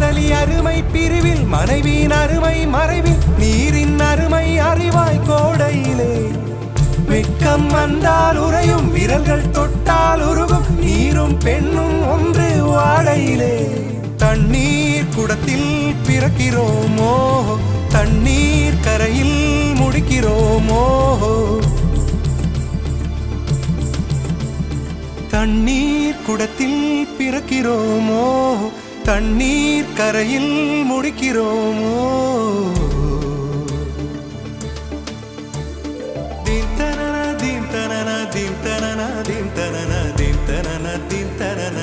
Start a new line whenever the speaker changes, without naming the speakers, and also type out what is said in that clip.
காதலி அருமை பிரிவில் மனைவியின் அருமை மறைவில் நீரின் அருமை அறிவாய் கோடையிலே. வெக்கம் வந்தால் உறையும் விரல்கள் தொட்டால் உருகும் நீரும் பெண்ணும் ஒன்று வாடையிலே. தண்ணீர் குடத்தில் பிறக்கிறோமோ? தண்ணீர் கரையில் முடிக்கிறோமோ? தண்ணீர் குடத்தில் பிறக்கிறோமோ? தண்ணீர் கரையில் முடிக்கிறோமோ? தீன் தனன தீன் தனன தீன் தனன தீன் தனன தீன் தனன